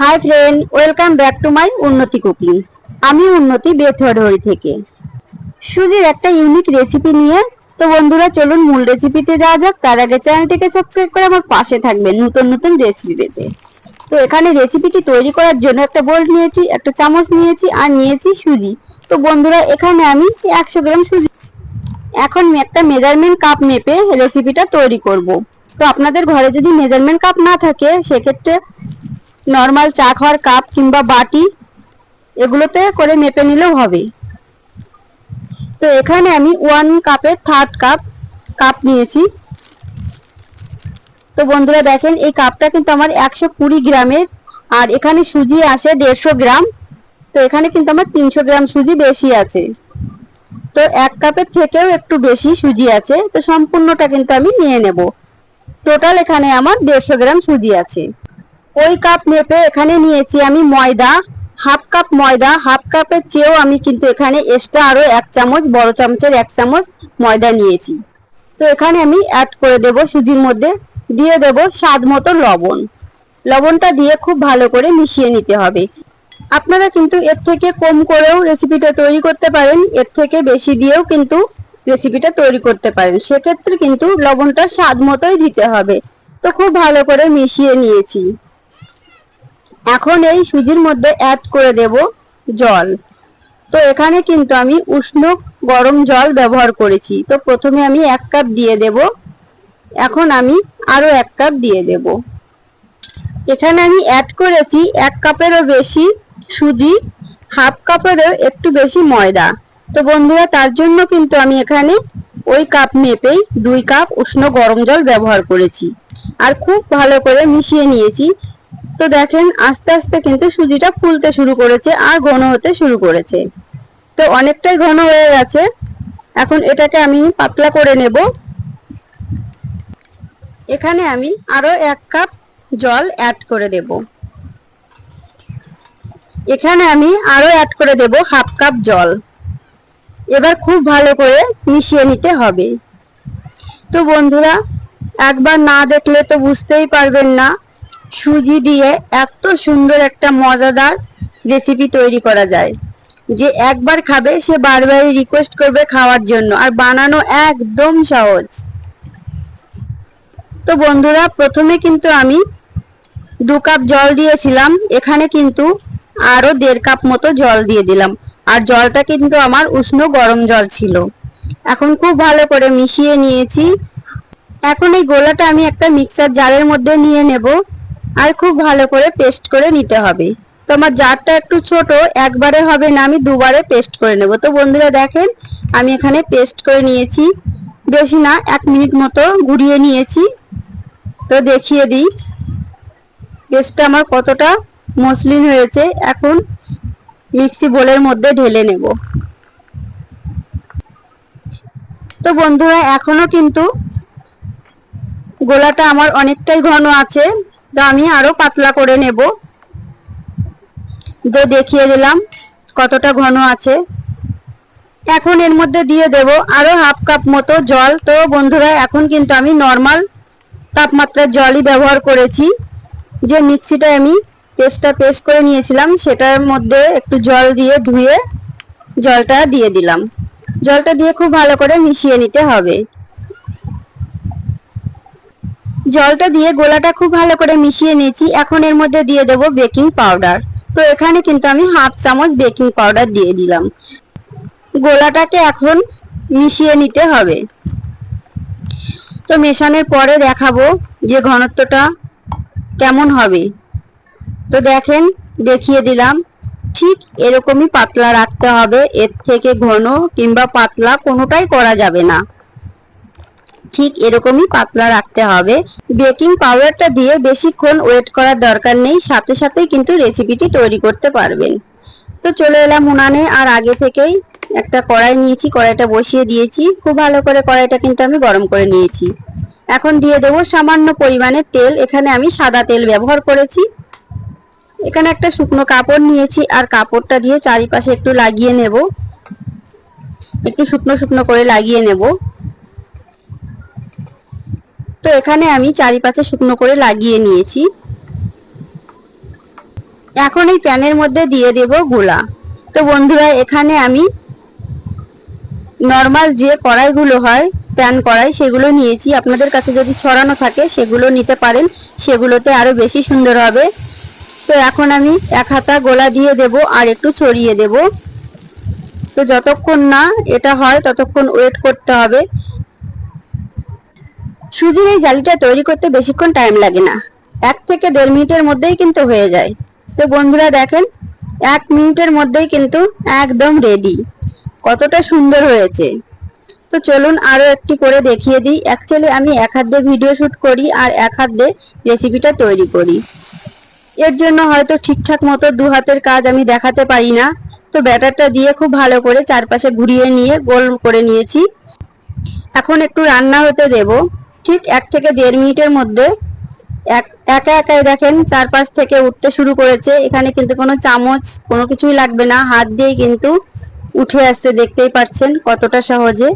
Hi friend welcome back to my Unnati cooking আমি উন্নতি বেথরহরি থেকে। সুজির একটা ইউনিক রেসিপি নিয়ে, তো বন্ধুরা চলুন মূল রেসিপিতে যাওয়া যাক। তার আগে চ্যানেলটিকে সাবস্ক্রাইব করে আমার পাশে থাকবেন নতুন নতুন রেসিপি পেতে। তো এখানে রেসিপিটি তৈরি করার জন্য একটা বোল নিয়েছি, একটা চামচ নিয়েছি আর নিয়েছি সুজি। তো বন্ধুরা, এখানে আমি একশো গ্রাম সুজি। এখন একটা মেজারমেন্ট কাপ মেপে রেসিপিটা তৈরি করব। তো আপনাদের ঘরে যদি মেজারমেন্ট কাপ না থাকে, সেক্ষেত্রে নর্মাল চা খাওয়ার কাপ কিংবা বাটি এগুলোতে করে মেপে নিলেও হবে। তো এখানে আমি ওয়ান কাপের থার্ড কাপ কাপ নিয়েছি। তো বন্ধুরা দেখেন, এই কাপটা কিন্তু আমার একশো কুড়ি গ্রামের, আর এখানে সুজি আসে দেড়শো গ্রাম। তো এখানে কিন্তু আমার তিনশো গ্রাম সুজি বেশি আছে। তো এক কাপের থেকেও একটু বেশি সুজি আছে। তো সম্পূর্ণটা কিন্তু আমি নিয়ে নেব। টোটাল এখানে আমার দেড়শো গ্রাম সুজি আছে। ওই কাপ মেপে এখানে নিয়েছি আমি ময়দা হাফ কাপ ময়দা হাফ কাপের চেয়েও আমি কিন্তু এখানে এক্সট্রা আরও এক চামচ, বড় চামচের এক চামচ ময়দা নিয়েছি। তো এখানে আমি অ্যাড করে দেব সুজির মধ্যে, দিয়ে দেব স্বাদ মতো লবণ। লবণটা দিয়ে খুব ভালো করে মিশিয়ে নিতে হবে। আপনারা কিন্তু এর থেকে কম করেও রেসিপিটা তৈরি করতে পারেন, এর থেকে বেশি দিয়েও কিন্তু রেসিপিটা তৈরি করতে পারেন। সেক্ষেত্রে কিন্তু লবণটা স্বাদ মতোই দিতে হবে। তো খুব ভালো করে মিশিয়ে নিয়েছি। এখন এই সুজির মধ্যে অ্যাড করে দেব জল। তো এখানে কিন্তু আমি উষ্ণ গরম জল ব্যবহার করেছি। তো প্রথমে আমি এক কাপ দিয়ে দেব। এখন আমি আরও এক কাপ দিয়ে দেব। এখানে আমি অ্যাড করেছি এক কাপেরও বেশি সুজি হাফ কাপেরও একটু বেশি ময়দা। তো বন্ধুরা, তার জন্য কিন্তু আমি এখানে ওই কাপ মেপেই দুই কাপ উষ্ণ গরম জল ব্যবহার করেছি। আর খুব ভালো করে মিশিয়ে নিয়েছি। তো দেখেন, আস্তে আস্তে কিন্তু সুজিটা ফুলতে শুরু করেছে আর ঘন হতে শুরু করেছে। তো অনেকটাই ঘন হয়ে গেছে। এখন এটাকে আমি পাতলা করে নেব। এখানে আমি আরও এক কাপ জল অ্যাড করে দেব। এখানে আমি আরও অ্যাড করে দেব হাফ কাপ জল। এবার খুব ভালো করে মিশিয়ে নিতে হবে। তো বন্ধুরা, একবার না দেখলে তো বুঝতেই পারবেন না। সুজি দিয়ে এত সুন্দর একটা মজাদার রেসিপি তৈরি করা যায়। যে একবার খাবে, সে বারবারই রিকোয়েস্ট করবে খাওয়ার জন্য। আর বানানো একদম সহজ। তো বন্ধুরা, প্রথমে কিন্তু আমি দু কাপ জল দিয়েছিলাম। এখানে কিন্তু আরও দেড় কাপ মতো জল দিয়ে দিলাম। আর জলটা কিন্তু আমার উষ্ণ গরম জল ছিল। এখন খুব ভালো করে মিশিয়ে নিয়েছি। এখন এই গোলাটা আমি একটা মিক্সার জারের মধ্যে নিয়ে নেব। আর খুব ভালো করে পেস্ট করে নিতে হবে। তো আমার জারটা একটু ছোট, একবারে হবে না, আমি দুবারে পেস্ট করে নেব। তো বন্ধুরা দেখেন, আমি এখানে পেস্ট করে নিয়েছি। বেশি না, এক মিনিট মতো ঘুরিয়ে নিয়েছি। তো দেখিয়ে দিই। পেস্টটা আমার কতটা মসলিন হয়েছে, এখন মিক্সি বোলের মধ্যে ঢেলে নেব। তো বন্ধুরা, এখনও কিন্তু গোলাটা আমার অনেকটাই ঘন আছে। তো আমি আরও পাতলা করে নেব। তো দেখিয়ে দিলাম কতটা ঘন আছে। এখন এর মধ্যে দিয়ে দেব আরও হাফ কাপ মতো জল। তো বন্ধুরা, এখন কিন্তু আমি নর্মাল তাপমাত্রার জলই ব্যবহার করেছি। যে মিক্সিটা আমি পেস্টটা পেস্ট করে নিয়েছিলাম, সেটার মধ্যে একটু জল দিয়ে ধুয়ে জলটা দিয়ে দিলাম। জলটা দিয়ে খুব ভালো করে মিশিয়ে নিতে হবে। জলটা দিয়ে গোলাটা খুব ভালো করে মিশিয়ে নিয়েছি। এখন এর মধ্যে দিয়ে দেব বেকিং পাউডার। তো এখানে কিন্তু আমি হাফ চামচ বেকিং পাউডার দিয়ে দিলাম। গোলাটাকে এখন মিশিয়ে নিতে হবে। তো মেশানোর পরে দেখাবো যে ঘনত্বটা কেমন হবে। তো দেখেন, দেখিয়ে দিলাম। ঠিক এরকমই পাতলা রাখতে হবে। এর থেকে ঘন কিংবা পাতলা কোনোটাই করা যাবে না। ঠিক এরকমই পাতলা রাখতে হবে। বেকিং পাউডারটা দিয়ে বেশিক্ষণ ওয়েট করার দরকার নেই, সাথে সাথেই কিন্তু রেসিপিটি তৈরি করতে পারবেন। তো চলে এলাম উনানে, আর আগে থেকেই একটা কড়াই নিয়েছি, কড়াইটা বসিয়ে দিয়েছি। খুব ভালো করে কড়াইটা কিন্তু আমি গরম করে নিয়েছি। এখন দিয়ে দেবো সামান্য পরিমাণে তেল, এখানে আমি সাদা তেল ব্যবহার করেছি। এখানে একটা শুকনো কাপড় নিয়েছি, আর কাপড়টা দিয়ে চারিপাশে একটু লাগিয়ে নেব। একটু শুকনো শুকনো করে লাগিয়ে নেব। তো এখানে আমি চারিপাশে শুকনো করে লাগিয়ে নিয়েছি। এখন এই প্যানের মধ্যে দিয়ে দেব গোলা। তো বন্ধুরা, এখানে আমি নর্মাল যে কড়াইগুলো হয়, প্যান কড়াই, সেগুলো নিয়েছি। আপনাদের কাছে যদি ছড়ানো থাকে, সেগুলো নিতে পারেন। সেগুলোতে আরও বেশি সুন্দর হবে। তো এখন আমি এক হাতা গোলা দিয়ে দেব আর একটু ছড়িয়ে দেব। তো যতক্ষণ না এটা হয়, ততক্ষণ ওয়েট করতে হবে। সুজির এই জালিটা তৈরি করতে বেশিক্ষণ টাইম লাগে না। এক থেকে দেড় মিনিটের মধ্যেই কিন্তু হয়ে যায়। তো বন্ধুরা দেখেন, এক মিনিটের মধ্যেই কিন্তু একদম রেডি কতটা সুন্দর হয়েছে। তো চলুন আরও একটি করে দেখিয়ে দিই। অ্যাকচুয়ালি আমি এক হাত দিয়ে ভিডিও শুট করি আর এক হাত দিয়ে রেসিপিটা তৈরি করি। এর জন্য হয়তো ঠিকঠাক মতো দু হাতের কাজ আমি দেখাতে পারি না। তো ব্যাটারটা দিয়ে খুব ভালো করে চারপাশে ঘুরিয়ে নিয়ে গোল করে নিয়েছি। এখন একটু রান্না হতে দেব। ঠিক এক থেকে দেড় মিনিটের মধ্যে একা একাই দেখেন চারপাশ থেকে উঠতে শুরু করেছে। এখানে কিন্তু কোনো চামচ, কোনো কিছুই লাগবে না। হাত দিয়েই কিন্তু উঠে আসছে, দেখতেই পাচ্ছেন কতটা সহজে।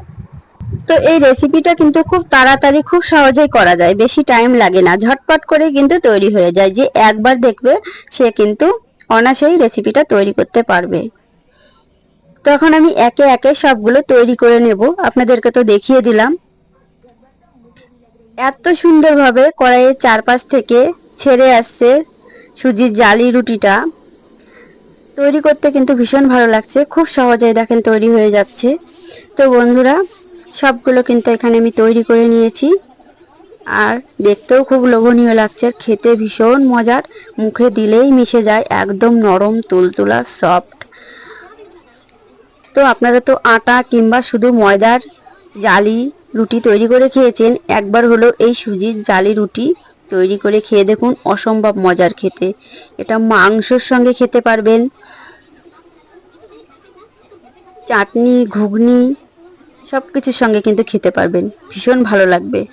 তো এই রেসিপিটা কিন্তু খুব তাড়াতাড়ি, খুব সহজেই করা যায়। বেশি টাইম লাগে না। ঝটপট করে কিন্তু তৈরি হয়ে যায়। যে একবার দেখবে, সে কিন্তু অনাসেই রেসিপিটা তৈরি করতে পারবে। তখন আমি একে একে সবগুলো তৈরি করে নেব। আপনাদেরকে তো দেখিয়ে দিলাম। এত সুন্দরভাবে কড়াইয়ের চারপাশ থেকে ছেড়ে আসছে সুজির জালি রুটিটা। তৈরি করতে কিন্তু ভীষণ ভালো লাগছে। খুব সহজেই দেখেন তৈরি হয়ে যাচ্ছে। তো বন্ধুরা, সবগুলো কিন্তু এখানে আমি তৈরি করে নিয়েছি। আর দেখতেও খুব লোভনীয় লাগছে। খেতে ভীষণ মজার। মুখে দিলেই মিশে যায়। একদম নরম, তুলতুলা সফট তো আপনারা তো আটা কিংবা শুধু ময়দার জালি রুটি তৈরি করে খেয়েছেন। একবার হলো এই সুজির জালি রুটি তৈরি করে খেয়ে দেখুন, অসম্ভব মজার খেতে। এটা মাংসর সঙ্গে খেতে পারবেন। চাটনি, ঘুগনি সব কিছুর সঙ্গে কিন্তু খেতে পারবেন। ভীষণ ভালো লাগবে।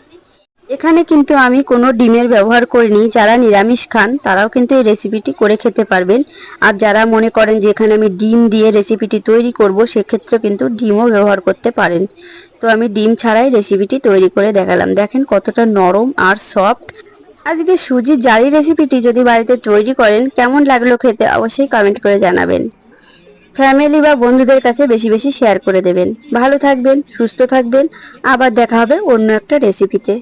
এখানে কিন্তু আমি কোনো ডিমের ব্যবহার করিনি। যারা নিরামিষ খান, তারাও কিন্তু এই রেসিপিটি করে খেতে পারবেন। আর যারা মনে করেন যে এখানে আমি ডিম দিয়ে রেসিপিটি তৈরি করব, সেক্ষেত্রে কিন্তু ডিমও ব্যবহার করতে পারেন। তো আমি ডিম ছাড়াই রেসিপিটি তৈরি করে দেখালাম। দেখেন কতটা নরম আর সফট আজকে সুজির জালি রেসিপিটি যদি বাড়িতে তৈরি করেন, কেমন লাগল খেতে অবশ্যই কমেন্ট করে জানাবেন। ফ্যামিলি বা বন্ধুদের কাছে বেশি বেশি শেয়ার করে দেবেন। ভালো থাকবেন, সুস্থ থাকবেন। আবার দেখা হবে অন্য একটা রেসিপিতে